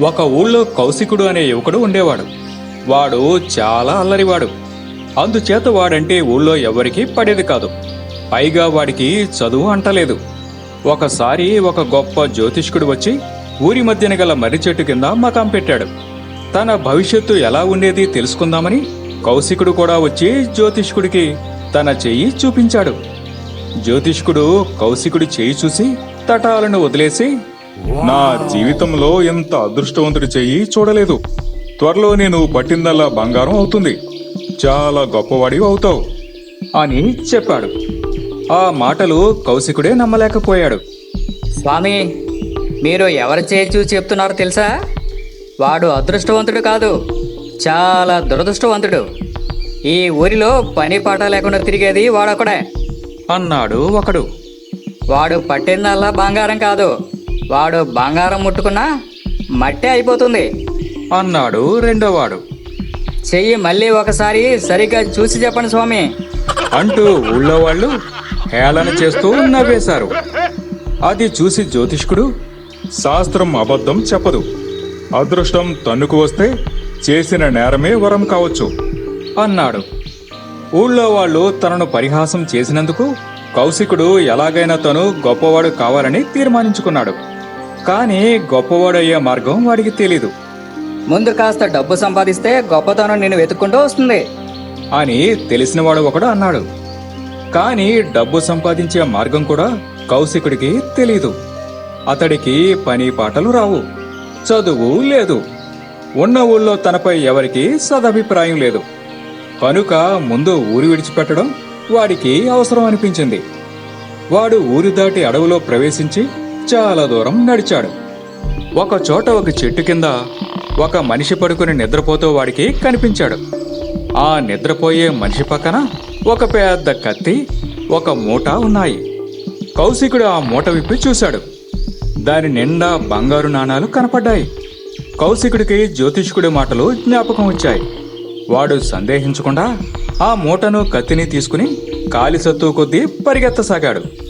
ఒక ఊళ్ళో కౌశికుడు అనే యువకుడు ఉండేవాడు. వాడు చాలా అల్లరివాడు. అందుచేత వాడంటే ఊళ్ళో ఎవరికీ పడేది కాదు. పైగా వాడికి చదువు అంటలేదు. ఒకసారి ఒక గొప్ప జ్యోతిష్కుడు వచ్చి ఊరి మధ్యన గల మర్రి చెట్టు కింద మకాం పెట్టాడు. తన భవిష్యత్తు ఎలా ఉండేది తెలుసుకుందామని కౌశికుడు కూడా వచ్చి జ్యోతిష్కుడికి తన చెయ్యి చూపించాడు. జ్యోతిష్కుడు కౌశికుడి చేయి చూసి తటాలను వదిలేసి నా జీవితంలో ఎంత అదృష్టవంతుడి చెయ్యి చూడలేదు. త్వరలో నేను పట్టిందల్లా బంగారం అవుతుంది. చాలా గొప్పవాడి అవుతావు. అని చెప్పాడు. ఆ మాటలు కౌశికుడే నమ్మలేకపోయాడు. స్వామి మీరు ఎవరి చేయి చూసి చెప్తున్నారో తెలుసా? వాడు అదృష్టవంతుడు కాదు చాలా దురదృష్టవంతుడు. ఈ ఊరిలో పని పాట లేకుండా తిరిగేది వాడొకడే అన్నాడు ఒకడు. వాడు పట్టిందల్లా బంగారం కాదు. వాడు బంగారం ముట్టుకున్నా మట్టి అయిపోతుంది. అన్నాడు రెండోవాడు. చెయ్యి మళ్ళీ ఒకసారి సరిగ్గా చూసి చెప్పండి స్వామి. అంటూ ఊళ్ళో వాళ్ళు హేళన చేస్తూ నవ్వేశారు. అది చూసి జ్యోతిష్కుడు శాస్త్రం అబద్ధం చెప్పదు. అదృష్టం తన్నుకు వస్తే చేసిన నేరమే వరం కావచ్చు అన్నాడు. ఊళ్ళో వాళ్ళు తనను పరిహాసం చేసినందుకు కౌశికుడు ఎలాగైనా తను గొప్పవాడు కావాలని తీర్మానించుకున్నాడు. కానీ గొప్పవాడయ్యే మార్గం వాడికి తెలీదు. ముందు కాస్త డబ్బు సంపాదిస్తే గొప్పతనం నేను వెతుక్కుంటూ వస్తుంది. అని తెలిసినవాడు ఒకడు అన్నాడు. కానీ డబ్బు సంపాదించే మార్గం కూడా కౌశికుడికి తెలీదు. అతడికి పని పాటలు రావు చదువు లేదు. ఉన్న ఊళ్ళో తనపై ఎవరికి సదభిప్రాయం లేదు. కనుక ముందు ఊరు విడిచిపెట్టడం వాడికి అవసరం అనిపించింది. వాడు ఊరు దాటి అడవిలో ప్రవేశించి చాలా దూరం నడిచాడు. ఒక చోట ఒక చెట్టు కింద ఒక మనిషి పడుకుని నిద్రపోతూ వాడికి కనిపించాడు. ఆ నిద్రపోయే మనిషి పక్కన ఒక పెద్ద కత్తి ఒక మూట ఉన్నాయి. కౌశికుడు ఆ మూట విప్పి చూశాడు. దాని నిండా బంగారు నాణాలు కనపడ్డాయి. కౌశికుడికి జ్యోతిష్కుడి మాటలు జ్ఞాపకం వచ్చాయి. వాడు సందేహించకుండా ఆ మూటను కత్తిని తీసుకుని కాలి సత్తు కొద్దీ పరిగెత్తసాగాడు.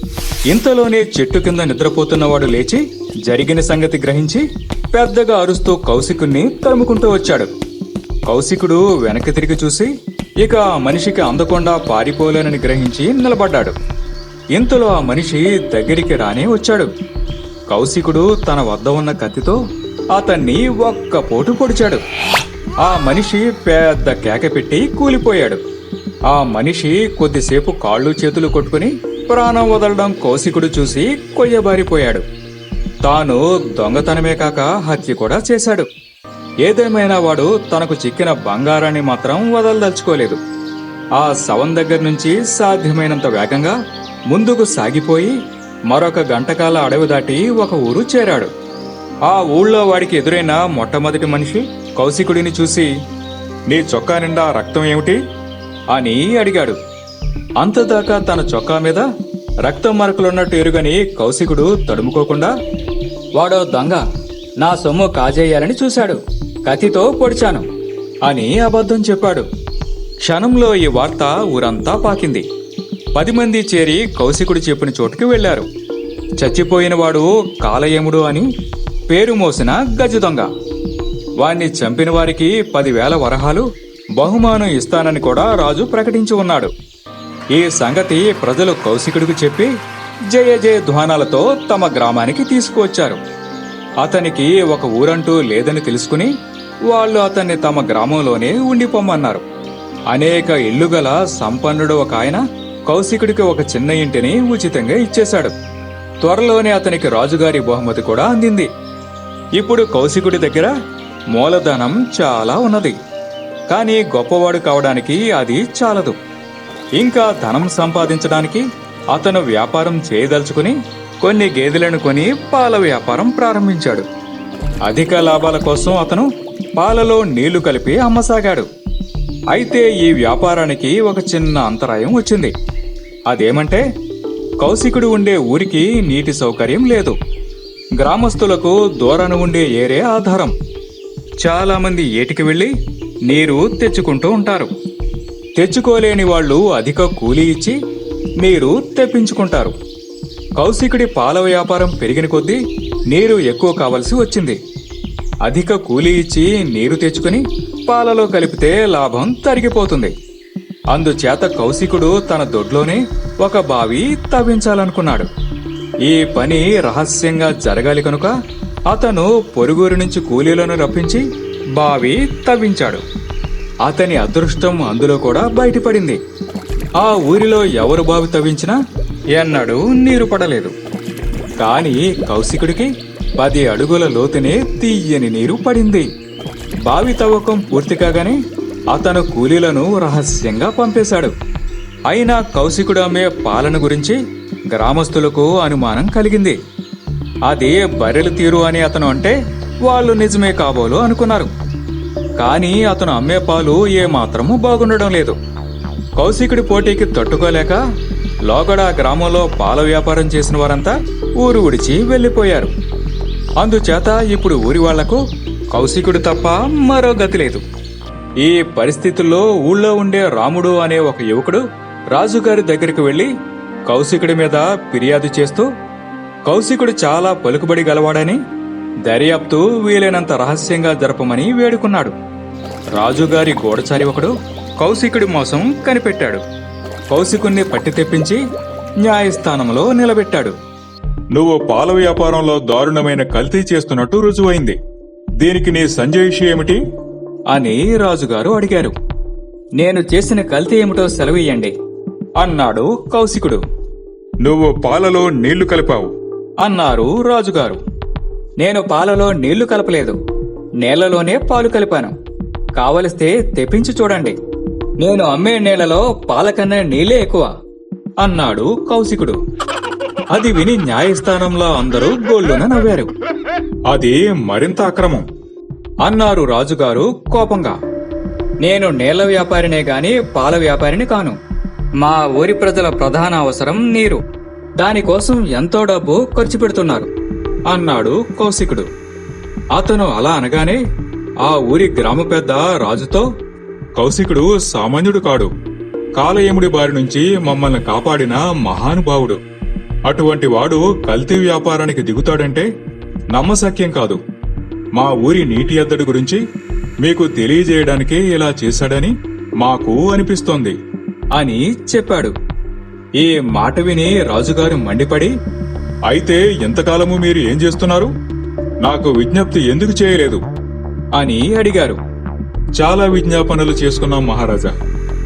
ఇంతలోనే చెట్టు కింద నిద్రపోతున్నవాడు లేచి జరిగిన సంగతి గ్రహించి పెద్దగా అరుస్తూ కౌశికుణ్ణి తరుముకుంటూ వచ్చాడు. కౌశికుడు వెనక్కి తిరిగి చూసి ఇక ఆ మనిషికి అందకుండా పారిపోలేనని గ్రహించి నిలబడ్డాడు. ఇంతలో ఆ మనిషి దగ్గరికి రానే వచ్చాడు. కౌశికుడు తన వద్ద ఉన్న కత్తితో అతన్ని ఒక్క పోటు పొడిచాడు. ఆ మనిషి పెద్ద కేక పెట్టి కూలిపోయాడు. ఆ మనిషి కొద్దిసేపు కాళ్ళు చేతులు కొట్టుకుని ప్రాణం వదలడం కౌశికుడు చూసి కొయ్యబారిపోయాడు. తాను దొంగతనమే కాక హత్య కూడా చేశాడు. ఏదేమైనా వాడు తనకు చిక్కిన బంగారాన్ని మాత్రం వదలదలుచుకోలేదు. ఆ శవం దగ్గర నుంచి సాధ్యమైనంత వేగంగా ముందుకు సాగిపోయి మరొక గంటకాల అడవి దాటి ఒక ఊరు చేరాడు. ఆ ఊళ్ళో వాడికి ఎదురైన మొట్టమొదటి మనిషి కౌశికుడిని చూసి నీ చొక్కా నిండా రక్తం ఏమిటి? అని అడిగాడు. అంతదాకా తన చొక్కా మీద రక్తం మరకలున్నట్టు ఎరుగని కౌశికుడు తడుముకోకుండా వాడో దొంగ నా సొమ్ము కాజేయాలని చూశాడు. కత్తితో పొడిచాను అని అబద్ధం చెప్పాడు. క్షణంలో ఈ వార్త ఊరంతా పాకింది. పది మంది చేరి కౌశికుడు చెప్పిన చోటుకి వెళ్ళారు చచ్చిపోయిన వాడు కాలయముడు అని పేరు మోసిన గజ దొంగ. వాణ్ణి చంపిన వారికి పదివేల వరహాలు బహుమానం ఇస్తానని కూడా రాజు ప్రకటించి ఉన్నాడు. ఈ సంగతి ప్రజలు కౌశికుడికి చెప్పి జయ జయ ధ్వానాలతో తమ గ్రామానికి తీసుకువచ్చారు. అతనికి ఒక ఊరంటూ లేదని తెలుసుకుని వాళ్ళు అతన్ని తమ గ్రామంలోనే ఉండిపోమ్మన్నారు అనేక ఇల్లుగల సంపన్నుడు ఒక ఆయన కౌశికుడికి ఒక చిన్న ఇంటిని ఉచితంగా ఇచ్చేశాడు. త్వరలోనే అతనికి రాజుగారి బహుమతి కూడా అందింది. ఇప్పుడు కౌశికుడి దగ్గర మూలధనం చాలా ఉన్నది. కానీ గొప్పవాడు కావడానికి అది చాలదు. ఇంకా ధనం సంపాదించడానికి అతను వ్యాపారం చేయదలుచుకుని కొన్ని గేదెలను కొని పాల వ్యాపారం ప్రారంభించాడు. అధిక లాభాల కోసం అతను పాలలో నీళ్ళు కలిపి అమ్మసాగాడు. అయితే ఈ వ్యాపారానికి ఒక చిన్న అంతరాయం వచ్చింది. అదేమంటే కౌశికుడు ఉండే ఊరికి నీటి సౌకర్యం లేదు. గ్రామస్తులకు దూరాన ఉండే ఏరే ఆధారం. చాలామంది ఏటికి వెళ్ళి నీరు తెచ్చుకుంటూ ఉంటారు. తెచ్చుకోలేని వాళ్ళు అధిక కూలీ ఇచ్చి నీరు తెప్పించుకుంటారు. కౌశికుడి పాల వ్యాపారం పెరిగిన కొద్దీ నీరు ఎక్కువ కావలసి వచ్చింది. అధిక కూలీ ఇచ్చి నీరు తెచ్చుకుని పాలలో కలిపితే లాభం తరిగిపోతుంది. అందుచేత కౌశికుడు తన దొడ్లోనే ఒక బావి తవ్వించాలనుకున్నాడు. ఈ పని రహస్యంగా జరగాలి కనుక అతను పొరుగురు నుంచి కూలీలను రప్పించి బావి తవ్వించాడు. అతని అదృష్టం అందులో కూడా బయటపడింది. ఆ ఊరిలో ఎవరు బావి తవ్వించినా ఎన్నడూ నీరు పడలేదు. కాని కౌశికుడికి పది అడుగుల లోతునే తీయని నీరు పడింది. బావి తవ్వకం పూర్తి కాగానే అతను కూలీలను రహస్యంగా పంపేశాడు. అయినా కౌశికుడు అమ్మే పాలన గురించి గ్రామస్తులకు అనుమానం కలిగింది. అది బర్రెలు తీరు అని అతను అంటే వాళ్ళు నిజమే కాబోలు అనుకున్నారు. కానీ అతను అమ్మే పాలు ఏమాత్రమూ బాగుండడం లేదు. కౌశికుడి పోటీకి తట్టుకోలేక లోగడ గ్రామంలో పాల వ్యాపారం చేసిన వారంతా ఊరు విడిచి వెళ్ళిపోయారు. అందుచేత ఇప్పుడు ఊరి వాళ్ళకు కౌశికుడు తప్ప మరో గతి లేదు. ఈ పరిస్థితుల్లో ఊళ్ళో ఉండే రాముడు అనే ఒక యువకుడు రాజుగారి దగ్గరికి వెళ్ళి కౌశికుడి మీద ఫిర్యాదు చేస్తూ కౌశికుడు చాలా పలుకుబడి గలవాడని దర్యాప్తు వీలైనంత రహస్యంగా జరపమని వేడుకున్నాడు. రాజుగారి గూఢచారి ఒకడు కౌశికుడి మోసం కనిపెట్టాడు. కౌశికుణ్ణి పట్టి తెప్పించి న్యాయస్థానంలో నిలబెట్టాడు. నువ్వు పాల వ్యాపారంలో దారుణమైన కల్తీ చేస్తున్నట్టు రుజువైంది. దీనికి నీ సంజయిషి ఏమిటి? అని రాజుగారు అడిగారు. నేను చేసిన కల్తీ ఏమిటో సెలవియ్యండి అన్నాడు కౌశికుడు. నువ్వు పాలలో నీళ్ళు కలిపావు. అన్నారు రాజుగారు. నేను పాలలో నీళ్ళు కలపలేదు. నేలలోనే పాలు కలిపాను. కావలిస్తే తెప్పించి చూడండి. నేను అమ్మే నేలలో పాల కన్నా నీళ్ళే ఎక్కువ అన్నాడు కౌశికుడు. అది విని న్యాయస్థానంలో అందరూ గోళ్ళున నవ్వారు. అది మరింత అక్రమం అన్నారు రాజుగారు కోపంగా. నేను నేల వ్యాపారినే గాని పాల వ్యాపారిని కాను. మా ఊరి ప్రజల ప్రధాన అవసరం నీరు. దానికోసం ఎంతో డబ్బు ఖర్చు పెడుతున్నారు. అన్నాడు కౌశికుడు. అతను అలా అనగానే ఆ ఊరి గ్రామ పెద్ద రాజుతో కౌశికుడు సామాన్యుడు కాడు. కాలయముడి బారి నుంచి మమ్మల్ని కాపాడిన మహానుభావుడు. అటువంటి వాడు కల్తీ వ్యాపారానికి దిగుతాడంటే నమ్మశక్యం కాదు. మా ఊరి నీటి ఎద్దడి గురించి మీకు తెలియజేయడానికి ఇలా చేశాడని మాకు అనిపిస్తోంది అని చెప్పాడు. ఈ మాట విని రాజుగారు మండిపడి అయితే ఎంతకాలము మీరు ఏం చేస్తున్నారు? నాకు విజ్ఞప్తి ఎందుకు చేయలేదు? అని అడిగారు. చాలా విజ్ఞాపనలు చేసుకున్నాం మహారాజా.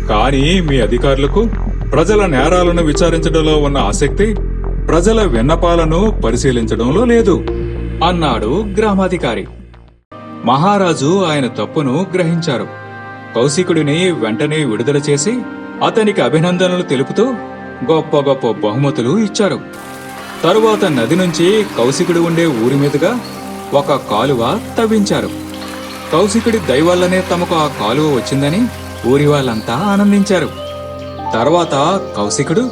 కానీ మీ అధికారులకు ప్రజల నేరాలను విచారించడంలో ఉన్న ఆసక్తి ప్రజల విన్నపాలను పరిశీలించడంలో లేదు అన్నాడు గ్రామాధికారి. మహారాజు ఆయన తప్పును గ్రహించారు. కౌశికుడిని వెంటనే విడుదల చేసి అతనికి అభినందనలు తెలుపుతూ గొప్ప గొప్ప బహుమతులు ఇచ్చారు. తరువాత నది నుంచి కౌశికుడు ఉండే ఊరి మీదుగా ఒక కాలువ తవ్వించారు. కౌశికుడి దయవల్లనే తమకు ఆ కాలువ వచ్చిందని ఊరి వాళ్ళంతా ఆనందించారు. తర్వాత కౌశికుడు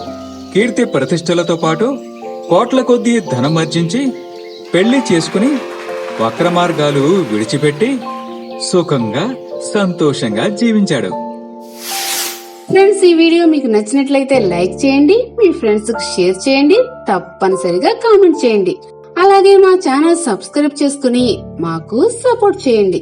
కీర్తి ప్రతిష్టలతో పాటు కోట్ల కొద్దీ ధనమర్జించి పెళ్ళి చేసుకుని వక్రమార్గాలు విడిచిపెట్టి సుఖంగా సంతోషంగా జీవించాడు. ఫ్రెండ్స్ ఈ వీడియో మీకు నచ్చినట్లయితే లైక్ చేయండి మీ ఫ్రెండ్స్కు షేర్ చేయండి తప్పనిసరిగా కామెంట్ చేయండి. అలాగే మా ఛానల్ సబ్స్క్రైబ్ చేసుకుని మాకు సపోర్ట్ చేయండి.